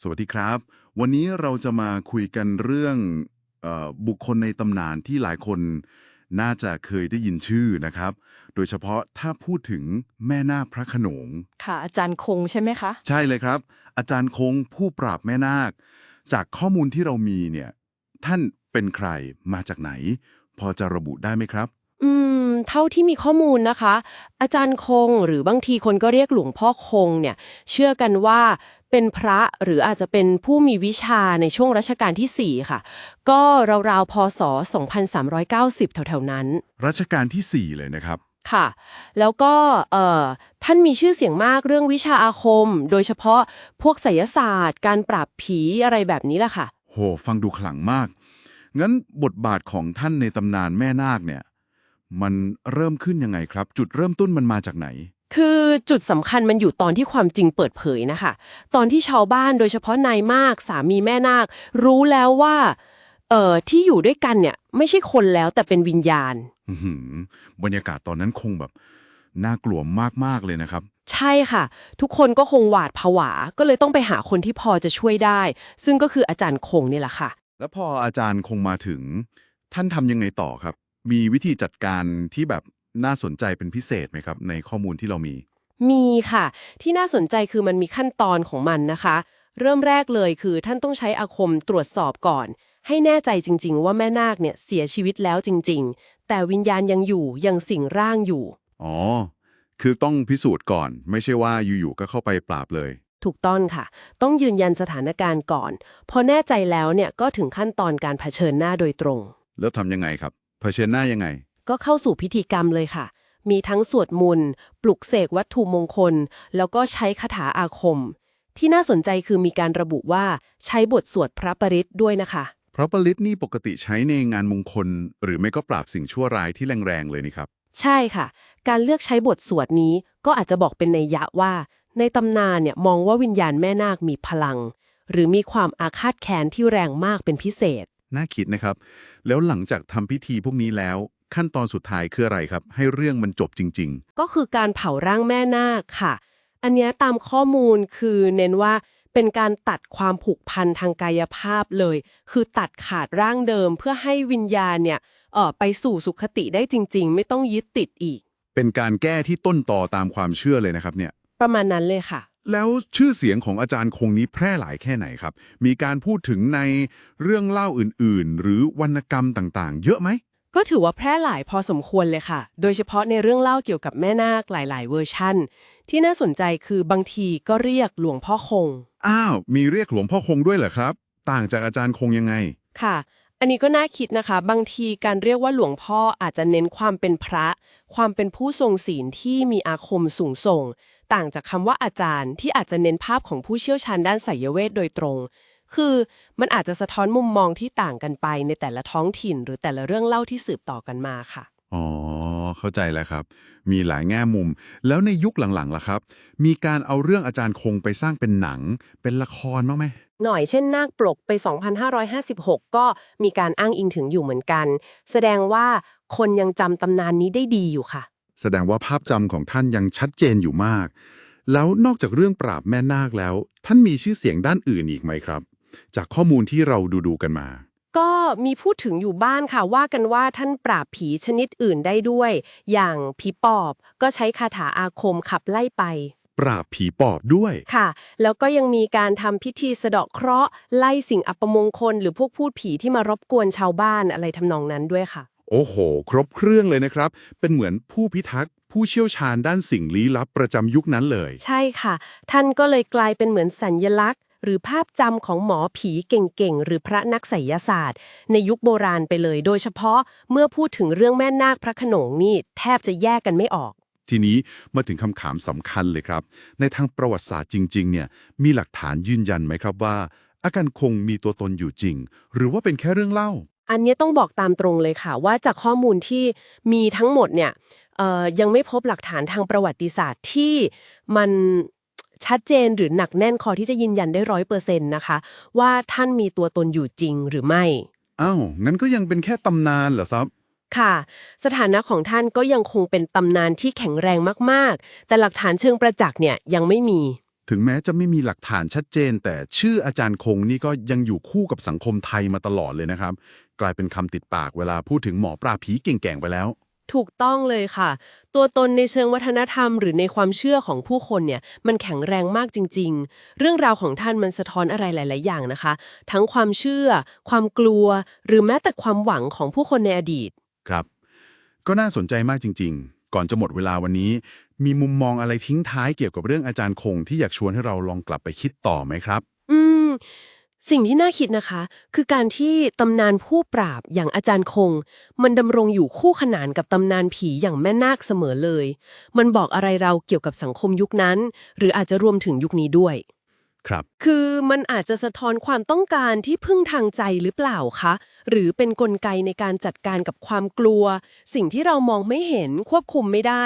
สวัสดีครับ วันนี้เราจะมาคุยกันเรื่องเออบุคคลในตำนานที่หลายคนน่าจะเคยได้ยินชื่อนะครับ โดยเฉพาะถ้าพูดถึงแม่นาคพระโขนง ค่ะ อาจารย์คงใช่ไหมคะ ใช่เลยครับ อาจารย์คงผู้ปราบแม่นาค จากข้อมูลที่เรามีเนี่ย ท่านเป็นใครมาจากไหน พอจะระบุได้ไหมครับอืม เท่าที่มีข้อมูลนะคะ อาจารย์คงหรือบางทีคนก็เรียกหลวงพ่อคงเนี่ยเชื่อกันว่าเป็นพระหรืออาจจะเป็นผู้มีวิชาในช่วงรัชกาลที่ 4 ค่ะ ก็ราวๆพศ 2390 แถวๆนั้น รัชกาลที่ 4 เลยนะครับ ค่ะ แล้วก็เอ่อท่านมีชื่อเสียงมากเรื่องวิชาอาคม โดยเฉพาะพวกไสยศาสตร์ การปราบผีอะไรแบบนี้แหละค่ะ โห ฟังดูขลังมาก งั้นบทบาทของท่านในตำนานแม่นาคเนี่ย มันเริ่มขึ้นยังไงครับ จุดเริ่มต้นมันมาจากไหน คือจุดสำคัญมันอยู่ตอนที่ความจริงเปิดเผยนะคะ ตอนที่ชาวบ้านโดยเฉพาะนายมากสามีแม่นาค รู้แล้วว่าเอ่อที่อยู่ด้วยกันเนี่ย ไม่ใช่คนแล้วแต่เป็นวิญญาณอื้อหือบรรยากาศตอนนั้นคงแบบน่ากลัวมากๆเลยนะครับ ใช่ค่ะ ทุกคนก็คงหวาดผวา ก็เลยต้องไปหาคนที่พอจะช่วยได้ ซึ่งก็คืออาจารย์คงนี่แหละค่ะ แล้วพออาจารย์คงมาถึง ท่านทำยังไงต่อครับ มีวิธีจัดการที่แบบน่าสนใจเป็นพิเศษไหมครับ ในข้อมูลที่เรามี มีค่ะ ที่น่าสนใจคือมันมีขั้นตอนของมันนะคะ เริ่มแรกเลยคือท่านต้องใช้อาคมตรวจสอบก่อน ให้แน่ใจจริง ๆ ว่าแม่นาคเนี่ยเสียชีวิตแล้วจริง ๆ แต่วิญญาณยังอยู่ยังสิงร่างอยู่ อ๋อ คือต้องพิสูจน์ก่อน ไม่ใช่ว่าอยู่ๆก็เข้าไปปราบเลย ถูกต้องค่ะ ต้องยืนยันสถานการณ์ก่อน พอแน่ใจแล้วเนี่ยก็ถึงขั้นตอนการเผชิญหน้าโดยตรง แล้วทำยังไงครับเผชิญหน้ายังไง ก็เข้าสู่พิธีกรรมเลยค่ะ มีทั้งสวดมนต์ปลุกเสกวัตถุมงคล แล้วก็ใช้คาถาอาคม ที่น่าสนใจคือมีการระบุว่าใช้บทสวดพระปริตด้วยนะคะเพราะปริตนี่ปกติใช้ในงานมงคล หรือไม่ก็ปราบสิ่งชั่วร้ายที่แรงๆเลยนี่ครับ ใช่ค่ะ การเลือกใช้บทสวดนี้ก็อาจจะบอกเป็นในยยะว่า ในตำนานเนี่ยมองว่าวิญญาณแม่นาคมีพลัง หรือมีความอาฆาตแค้นที่แรงมากเป็นพิเศษ น่าคิดนะครับ แล้วหลังจากทำพิธีพวกนี้แล้ว ขั้นตอนสุดท้ายคืออะไรครับ ให้เรื่องมันจบจริง ก็คือการเผาร่างแม่นาคค่ะ อันเนี้ยตามข้อมูลคือเน้นว่าเป็นการตัดความผูกพันทางกายภาพเลย คือตัดขาดร่างเดิมเพื่อให้วิญญาณเนี่ยเออไปสู่สุขติได้จริง ๆ ไม่ต้องยึดติดอีก ๆ เป็นการแก้ที่ต้นต่อตามความเชื่อเลยนะครับเนี่ย ประมาณนั้นเลยค่ะ แล้วชื่อเสียงของอาจารย์คงนี้แพร่หลายแค่ไหนครับ มีการพูดถึงในเรื่องเล่าอื่นๆ หรือวรรณกรรมต่างๆ เยอะไหม ก็ถือว่าแพร่หลายพอสมควรเลยค่ะ โดยเฉพาะในเรื่องเล่าเกี่ยวกับแม่นาคหลาย ๆ เวอร์ชั่น ที่น่าสนใจคือบางทีก็เรียกหลวงพ่อคง อ้าว มีเรียกหลวงพ่อคงด้วยเหรอครับ ต่างจากอาจารย์คงยังไง ค่ะ อันนี้ก็น่าคิดนะคะ บางทีการเรียกว่าหลวงพ่ออาจจะเน้นความเป็นพระ ความเป็นผู้ทรงศีลที่มีอาคมสูงส่ง ต่างจากคำว่าอาจารย์ที่อาจจะเน้นภาพของผู้เชี่ยวชาญด้านไสยเวทโดยตรง คือมันอาจจะสะท้อนมุมมองที่ต่างกันไปในแต่ละท้องถิ่น หรือแต่ละเรื่องเล่าที่สืบต่อกันมาค่ะอ๋อ เข้าใจแล้วครับ มีหลายแง่มุม แล้วในยุคหลังๆล่ะครับ มีการเอาเรื่องอาจารย์คงไปสร้างเป็นหนัง เป็นละครบ้างไหมหน่อยเช่นนาคปลกไป 2556 ก็มีการอ้างอิงถึงอยู่เหมือนกัน แสดงว่าคนยังจำตำนานนี้ได้ดีอยู่ค่ะ แสดงว่าภาพจำของท่านยังชัดเจนอยู่มาก แล้วนอกจากเรื่องปราบแม่นาคแล้ว ท่านมีชื่อเสียงด้านอื่นอีกไหมครับ จากข้อมูลที่เราดูๆกันมา ก็มีพูดถึงอยู่บ้านค่ะว่ากันว่าท่านปราบผีชนิดอื่นได้ด้วย อย่างผีปอบก็ใช้คาถาอาคมขับไล่ไป ปราบผีปอบด้วย ค่ะ แล้วก็ยังมีการทำพิธีสะเดาะเคราะห์ไล่สิ่งอัปมงคล หรือพวกพูดผีที่มารบกวนชาวบ้านอะไรทำนองนั้นด้วยค่ะ โอ้โห ครบเครื่องเลยนะครับ เป็นเหมือนผู้พิทักษ์ผู้เชี่ยวชาญด้านสิ่งลี้ลับประจำยุคนั้นเลย ใช่ค่ะ ท่านก็เลยกลายเป็นเหมือนสัญญลักษณ์ หรือภาพจำของหมอผีเก่งๆ หรือพระนักไสยศาสตร์ ในยุคโบราณไปเลย โดยเฉพาะเมื่อพูดถึงเรื่องแม่นาคพระโขนงนี่แทบจะแยกกันไม่ออก ทีนี้มาถึงคำถามสำคัญเลยครับ ในทางประวัติศาสตร์จริง ๆ เนี่ยมีหลักฐานยืนยันไหมครับว่าอาการคงมีตัวตนอยู่จริง หรือว่าเป็นแค่เรื่องเล่า อันนี้ต้องบอกตามตรงเลยค่ะ ว่าจากข้อมูลที่มีทั้งหมดเนี่ยเอ่อยังไม่พบหลักฐานทางประวัติศาสตร์ที่มัน ชัดเจนหรือหนักแน่นพอที่จะยืนยันได้ร้อยเปอร์เซ็นต์นะคะ ว่าท่านมีตัวตนอยู่จริงหรือไม่ อ้าวงั้นก็ยังเป็นแค่ตำนานเหรอครับ ค่ะ สถานะของท่านก็ยังคงเป็นตำนานที่แข็งแรงมากๆ แต่หลักฐานเชิงประจักษ์เนี่ยยังไม่มี ถึงแม้จะไม่มีหลักฐานชัดเจน แต่ชื่ออาจารย์คงนี่ก็ยังอยู่คู่กับสังคมไทยมาตลอดเลยนะครับ กลายเป็นคำติดปากเวลาพูดถึงหมอปลาผีเก่งๆไปแล้ว ถูกต้องเลยค่ะ ตัวตนในเชิงวัฒนธรรม หรือในความเชื่อของผู้คนเนี่ยมันแข็งแรงมากจริง ๆ เรื่องราวของท่านมันสะท้อนอะไรหลาย ๆ อย่างนะคะ ทั้งความเชื่อ ความกลัว หรือแม้แต่ความหวังของผู้คนในอดีต ครับ ก็น่าสนใจมากจริง ๆ ก่อนจะหมดเวลาวันนี้ มีมุมมองอะไรทิ้งท้ายเกี่ยวกับเรื่องอาจารย์คงที่อยากชวนให้เราลองกลับไปคิดต่อไหมครับ อืม สิ่งที่น่าคิดนะคะ คือการที่ตำนานผู้ปราบอย่างอาจารย์คง มันดำรงอยู่คู่ขนานกับตำนานผีอย่างแม่นาคเสมอเลย มันบอกอะไรเราเกี่ยวกับสังคมยุคนั้น หรืออาจจะรวมถึงยุคนี้ด้วย ครับ คือมันอาจจะสะท้อนความต้องการที่พึ่งทางใจหรือเปล่าคะ หรือเป็นนกลไกในการจัดการกับความกลัว สิ่งที่เรามองไม่เห็นควบคุมไม่ได้